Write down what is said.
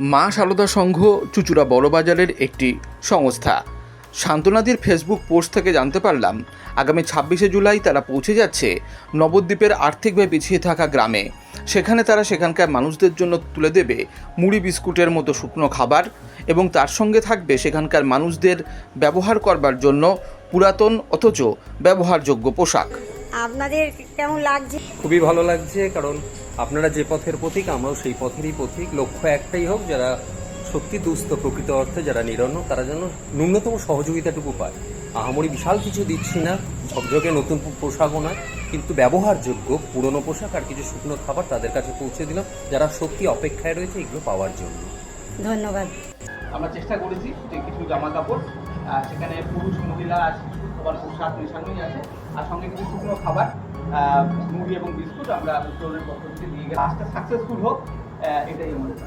মা সারদা সংঘ চুচুড়া বড়বাজারের একটি সংস্থা। শান্তনাদির ফেসবুক পোস্ট থেকে জানতে পারলাম, আগামী ছাব্বিশে জুলাই তারা পৌঁছে যাচ্ছে নবদ্বীপের আর্থিকভাবে পিছিয়ে থাকা গ্রামে। সেখানে তারা সেখানকার মানুষদের জন্য তুলে দেবে মুড়ি বিস্কুটের মতো শুকনো খাবার এবং তার সঙ্গে থাকবে সেখানকার মানুষদের ব্যবহার করবার জন্য পুরাতন অথচ ব্যবহারযোগ্য পোশাক। আপনাদের কেমন লাগছে? খুবই ভালো লাগছে কারণ আপনারা যে পথের পথিক আমরাও সেই পথেরই পথিক লক্ষ্য একটাই হোক যারা সত্যি দুস্থ প্রকৃত অর্থে যারা নিরন্ন তারা যেন ন্যূনতম সহযোগিতাটুকু পায়। আহামরি বিশাল কিছু দিচ্ছি না ঝকঝকে নতুন পোশাকও নয় কিন্তু ব্যবহারযোগ্য পুরনো পোশাক আর কিছু শুকনো খাবার তাদের কাছে পৌঁছে দিলাম যারা সত্যি অপেক্ষায় রয়েছে এগুলো পাওয়ার জন্য। ধন্যবাদ। আমরা চেষ্টা করেছি যে কিছু জামা কাপড় সেখানে পুরুষ, মহিলা আর শিশু সবার পোশাক মেশানোই আছে। আর সঙ্গে কিছু শুকনো খাবার মুড়ি এবং বিস্কুট আমরা উত্তরণের পক্ষ থেকে দিয়ে গেলাম। সাকসেসফুল হোক এটাই আমাদের